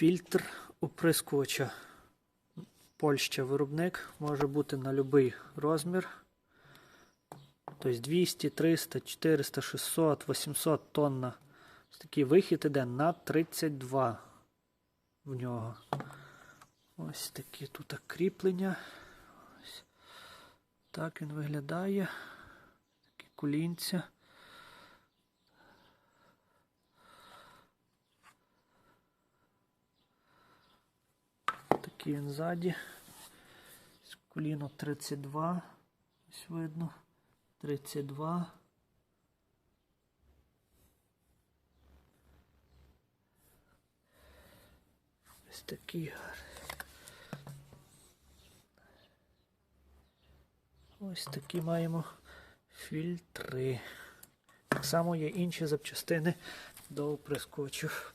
Фільтр оприскувача. Польща виробник може бути на будь-який розмір. Тобто 200, 300, 400, 600, 800 тонна. Ось такий вихід іде на 32 в нього. Ось такі тут кріплення. Ось. Так він виглядає. Такі кулінця. Такий він ззаді. Коліно 32. Ось видно. 32. Ось такий гарний. Ось такі маємо фільтри. Так само є інші запчастини до оприскувачів.